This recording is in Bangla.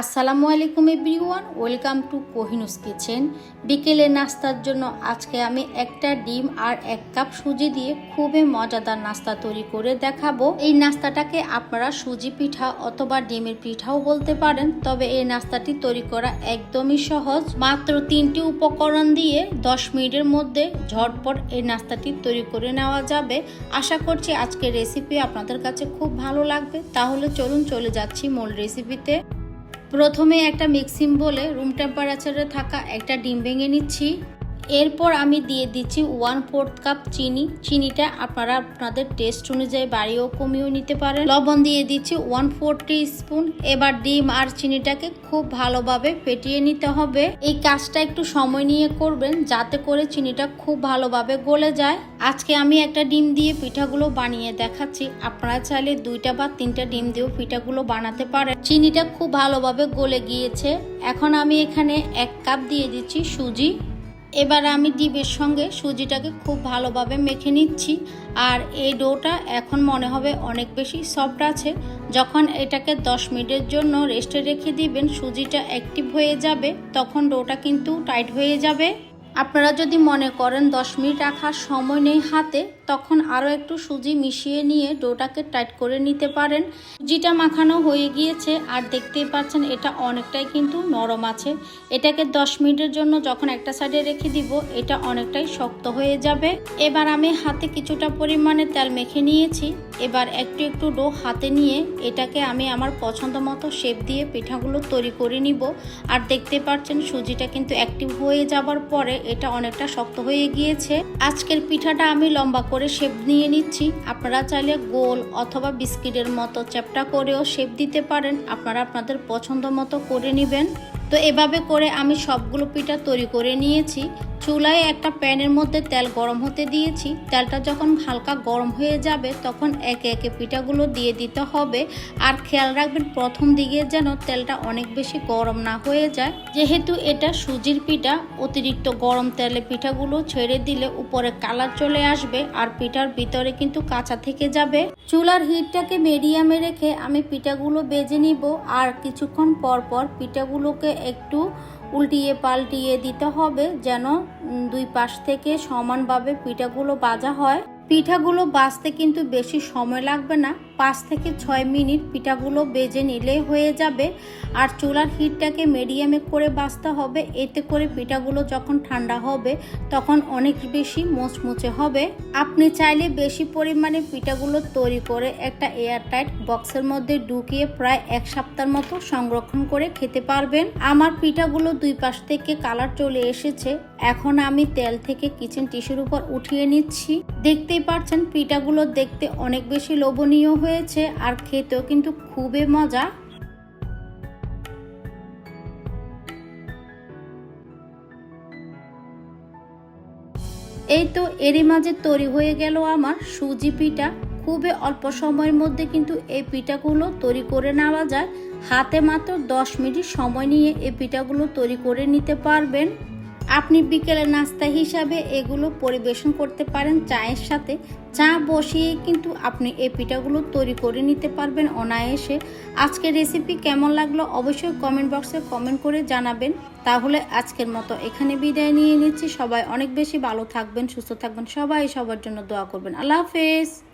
আসসালামু আলাইকুম everyone, welcome to Kohinoor's kitchen. বিকেলে নাস্তার জন্য আজকে আমি একটা ডিম আর এক কাপ সুজি দিয়ে খুবই মজাদার নাস্তা তৈরি করে দেখাবো। এই নাস্তাটাকে আপনারা সুজি পিঠা অথবা ডিমের পিঠাও বলতে পারেন, তবে এই নাস্তাটি তৈরি করা একদমই সহজ। মাত্র তিনটি উপকরণ দিয়ে দশ মিনিটের মধ্যে ঝটপট এই নাস্তাটি তৈরি করে নেওয়া যাবে। আশা করছি আজকের রেসিপি আপনাদের কাছে খুব ভালো লাগবে। তাহলে চলুন চলে যাচ্ছি মূল রেসিপিতে প্রথমে একটা মিক্সিং বলে রুম টেম্পারেচারে থাকা একটা ডিম ভেঙে নিচ্ছি। এরপর আমি দিয়ে দিচ্ছি ওয়ান ফোর্থ কাপ চিনি। চিনিটা আপনারা আপনাদের টেস্ট অনুযায়ী বাড়িও কমিয়েও নিতে পারেন। লবণ দিয়ে দিচ্ছি ওয়ান ফোর স্পুন এবার ডিম আর চিনিটাকে খুব ভালোভাবে ফেটিয়ে নিতে হবে। এই কাজটা একটু সময় নিয়ে করবেন যাতে করে চিনিটা খুব ভালোভাবে গলে যায়। আজকে আমি একটা ডিম দিয়ে পিঠাগুলো বানিয়ে দেখাচ্ছি। আপনারা চাইলে দুইটা বা তিনটা ডিম দিয়েও পিঠাগুলো বানাতে পারেন। চিনিটা খুব ভালোভাবে গলে গিয়েছে। এখন আমি এখানে এক কাপ দিয়ে দিচ্ছি সুজি। এবার আমি ডিমের সঙ্গে সুজিটাকে খুব ভালোভাবে মেখে নিচ্ছি। আর এই ডোটা এখন মনে হবে অনেক বেশি সফট আছে। যখন এটাকে 10 মিনিটের জন্য রেস্টে রেখে দিবেন, সুজিটা অ্যাক্টিভ হয়ে যাবে, তখন ডোটা কিন্তু টাইট হয়ে যাবে। আপনারা যদি মনে করেন 10 মিনিট রাখার সময় নেই হাতে তখন আরও একটু সুজি মিশিয়ে নিয়ে ডোটাকে টাইট করে নিতে পারেন। সুজিটা মাখানো হয়ে গিয়েছে আর দেখতেই পাচ্ছেন এটা অনেকটাই কিন্তু নরম আছে। এটাকে 10 মিনিটের জন্য যখন একটা সাইডে রেখে দিব, এটা অনেকটাই শক্ত হয়ে যাবে। এবার আমি হাতে কিছুটা পরিমাণে তেল মেখে নিয়েছি। এবার একটু একটু ডো হাতে নিয়ে এটাকে আমি আমার পছন্দ মতো শেপ দিয়ে পিঠাগুলো তৈরি করে নিব। আর দেখতে পাচ্ছেন সুজিটা কিন্তু অ্যাক্টিভ হয়ে যাবার পরে এটা অনেকটা শক্ত হয়ে গিয়েছে। আজকের পিঠাটা আমি লম্বা করে শেপ নিয়ে নিচ্ছি। আপনারা চাইলে গোল অথবা বিস্কিটের মতো চ্যাপটা করেও শেপ দিতে পারেন। আপনারা আপনাদের পছন্দ মতো করে নেবেন। তো এভাবে করে আমি সবগুলো পিঠা তৈরি করে নিয়েছি। চুলায় একটা প্যানের মধ্যে তেল গরম হতে দিয়েছি। তেলটা যখন হালকা গরম হয়ে যাবে, তখন একে একে পিঠাগুলো দিয়ে দিতে হবে। আর খেয়াল রাখবেন, প্রথম দিকে যেন তেলটা অনেক বেশি গরম না হয়ে যায়। যেহেতু এটা সুজির পিঠা, অতিরিক্ত গরম তেলে পিঠাগুলো ছেড়ে দিলে উপরে কালার চলে আসবে আর পিঠার ভিতরে কিন্তু কাঁচা থেকে যাবে। চুলার হিটটাকে মিডিয়ামে রেখে আমি পিঠাগুলো বেজে নিব। আর কিছুক্ষণ পর পর পিঠাগুলোকে একটু উল্টিয়ে পাল্টিয়ে দিতে হবে যেন দুই পাশ থেকে সমানভাবে পিঠাগুলো বাজা হয়। পিঠাগুলো বাজতে কিন্তু বেশি সময় লাগবে না। পাঁচ থেকে ছয় মিনিট পিঠাগুলো বেজে নিলে হয়ে যাবে আর চুলার হিটটাকে মিডিয়ামে করে বাজতে হবে। এতে করে পিঠাগুলো যখন ঠান্ডা হবে, তখন অনেক বেশি মোচমুচে হবে। আপনি চাইলে বেশি পরিমাণে পিঠাগুলো তৈরি করে একটা এয়ারটাইট বক্সের মধ্যে ঢুকিয়ে প্রায় এক সপ্তাহের মতো সংরক্ষণ করে খেতে পারবেন। আমার পিঠাগুলো দুই পাশ থেকে কালার চলে এসেছে। এখন আমি তেল থেকে কিচেন টিস্যুর উপর উঠিয়ে নিচ্ছি। দেখতেই পাচ্ছেন পিঠাগুলো দেখতে অনেক বেশি লোভনীয় হয়েছে আর খেতেও কিন্তু খুবই মজা। এই তো এরই মাঝে তৈরি হয়ে গেল আমার সুজি পিঠা। খুবই অল্প সময়ের মধ্যে কিন্তু এই পিঠাগুলো তৈরি করে নেওয়া যায়। হাতে মাত্র দশ মিনিট সময় নিয়ে এই পিঠাগুলো তৈরি করে নিতে পারবেন। আপনি বিকেলে নাস্তা হিসাবে এগুলো পরিবেশন করতে পারেন চায়ের সাথে। চা বসিয়ে কিন্তু আপনি এই পিঠাগুলো তৈরি করে নিতে পারবেন অনায়াসে। আজকের রেসিপি কেমন লাগল অবশ্যই কমেন্ট বক্সে কমেন্ট করে জানাবেন। তাহলে আজকের মতো এখানে বিদায় নিয়ে নিচ্ছি। সবাই অনেক বেশি ভালো থাকবেন, সুস্থ থাকবেন। সবাই সবার জন্য দোয়া করবেন। আল্লাহ হাফেজ।